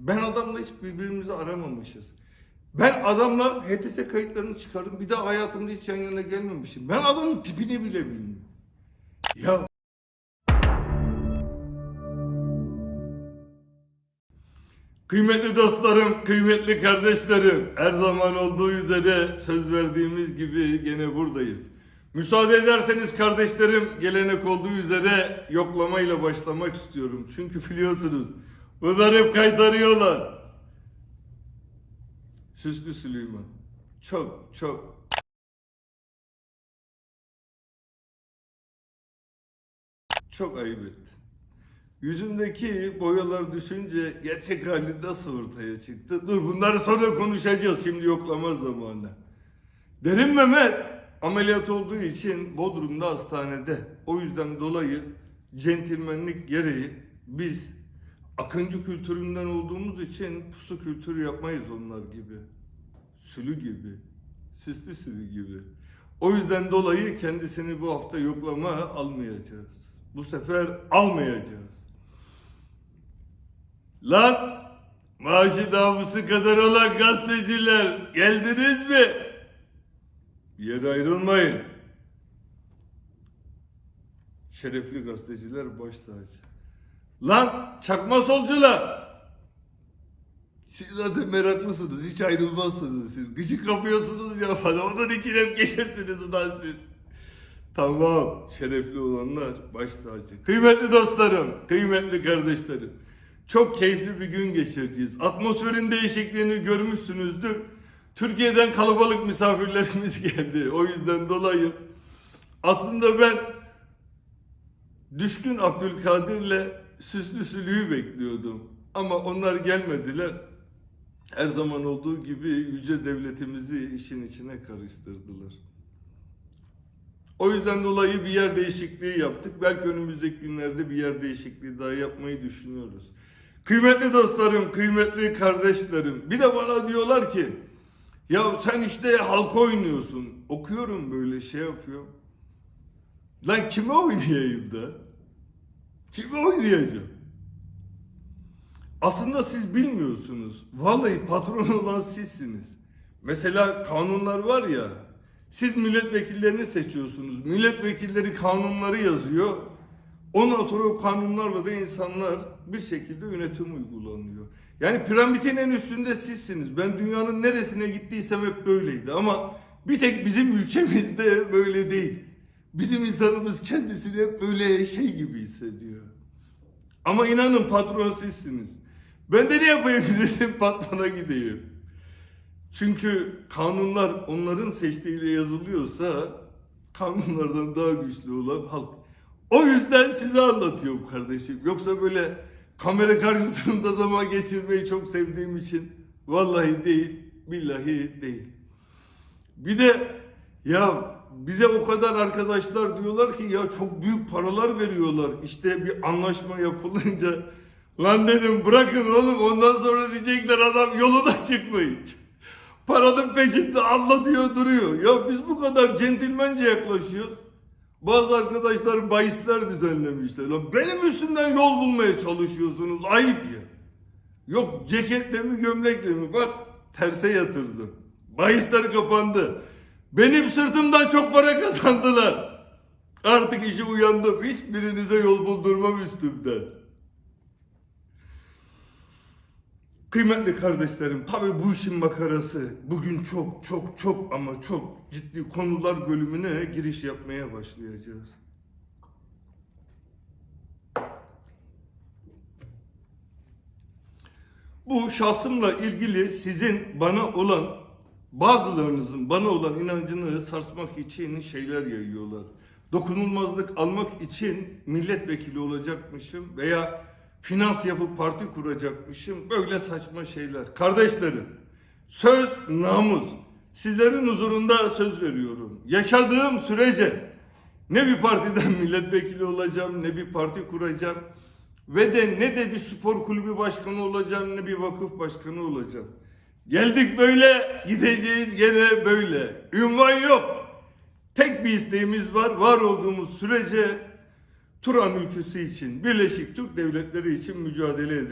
Ben adamla hiç birbirimizi aramamışız. Ben adamla HTS kayıtlarını çıkardım. Bir daha hayatımda hiç yan yana gelmemişim. Ben adamın tipini bile bilmiyorum. Ya Kıymetli dostlarım, kıymetli kardeşlerim, her zaman olduğu üzere söz verdiğimiz gibi gene buradayız. Müsaade ederseniz kardeşlerim, gelenek olduğu üzere yoklamayla başlamak istiyorum. Çünkü biliyorsunuz, bunlar hep kaytarıyorlar. Süslü Süleyman, çok çok çok ayıp etti. Yüzündeki boyalar düşünce gerçek hali nasıl ortaya çıktı? Dur bunları sonra konuşacağız şimdi yoklama zamanı. Derin Mehmet ameliyat olduğu için Bodrum'da hastanede. O yüzden dolayı centilmenlik gereği biz Akıncı kültüründen olduğumuz için pusu kültürü yapmayız onlar gibi. Sülü gibi. Sisli sülü gibi. O yüzden dolayı kendisini bu hafta yoklama almayacağız. Bu sefer almayacağız. Lan maaşı namusu kadar olan gazeteciler geldiniz mi? Yere ayrılmayın. Şerefli gazeteciler baş tacı. Lan çakma solcular. Siz zaten meraklısınız. Hiç ayrılmazsınız siz. Gıcık kapıyorsunuz ya bana. Onun için hep gelirsiniz lan siz. Tamam. Şerefli olanlar baş tacı. Kıymetli dostlarım, kıymetli kardeşlerim. Çok keyifli bir gün geçireceğiz. Atmosferin değişikliğini görmüşsünüzdür. Türkiye'den kalabalık misafirlerimiz geldi. O yüzden dolayı aslında ben Düşkün Abdülkadir'le Süslü Sülü'yü bekliyordum. Ama onlar gelmediler. Her zaman olduğu gibi yüce devletimizi işin içine karıştırdılar. O yüzden dolayı bir yer değişikliği yaptık. Belki önümüzdeki günlerde bir yer değişikliği daha yapmayı düşünüyoruz. Kıymetli dostlarım, kıymetli kardeşlerim. Bir de bana diyorlar ki ya sen işte halka oynuyorsun. Okuyorum böyle şey yapıyorum. Lan kime oynayayım da? Kime oynayacağım? Aslında siz bilmiyorsunuz. Vallahi patron olan sizsiniz. Mesela kanunlar var ya. Siz milletvekillerini seçiyorsunuz. Milletvekilleri kanunları yazıyor. Ondan sonra o kanunlarla da insanlar bir şekilde yönetim uygulanıyor. Yani piramidin en üstünde sizsiniz. Ben dünyanın neresine gittiysem hep böyleydi ama bir tek bizim ülkemizde böyle değil. Bizim insanımız kendisini hep böyle şey gibi hissediyor. Ama inanın patron sizsiniz. Ben de ne yapayım dedim patrona gideyim. Çünkü kanunlar onların seçtiğiyle yazılıyorsa kanunlardan daha güçlü olan halk. O yüzden size anlatıyorum kardeşim. Yoksa böyle kamera karşısında zaman geçirmeyi çok sevdiğim için vallahi değil, billahi değil. Bir de ya bize o kadar arkadaşlar diyorlar ki ya çok büyük paralar veriyorlar. İşte bir anlaşma yapılınca lan dedim bırakın oğlum ondan sonra diyecekler adam yoluna çıkmayın. Paranın peşinde anlatıyor duruyor. Ya biz bu kadar centilmence yaklaşıyoruz. Bazı arkadaşlar bahisler düzenlemişler. Lan benim üstümden yol bulmaya çalışıyorsunuz. Ayıp ya. Yok ceketle mi gömlekle mi? Bak terse yatırdım. Bahisler kapandı. Benim sırtımdan çok para kazandılar. Artık işi uyandım. Hiçbirinize yol buldurmam üstümden. Kıymetli kardeşlerim, tabii bu işin makarası bugün çok çok çok ama çok ciddi konular bölümüne giriş yapmaya başlayacağız. Bu şahsımla ilgili sizin bana olan bazılarınızın bana olan inancını sarsmak için şeyler yayıyorlar. Dokunulmazlık almak için milletvekili olacakmışım veya finans yapıp parti kuracakmışım. Böyle saçma şeyler. Kardeşlerim, söz namus. Sizlerin huzurunda söz veriyorum. Yaşadığım sürece ne bir partiden milletvekili olacağım, ne bir parti kuracağım ve de ne de bir spor kulübü başkanı olacağım, ne bir vakıf başkanı olacağım. Geldik böyle, gideceğiz gene böyle. Ünvan yok. Tek bir isteğimiz var. Var olduğumuz sürece Turan ülkesi için, Birleşik Türk Devletleri için mücadele edeceğiz.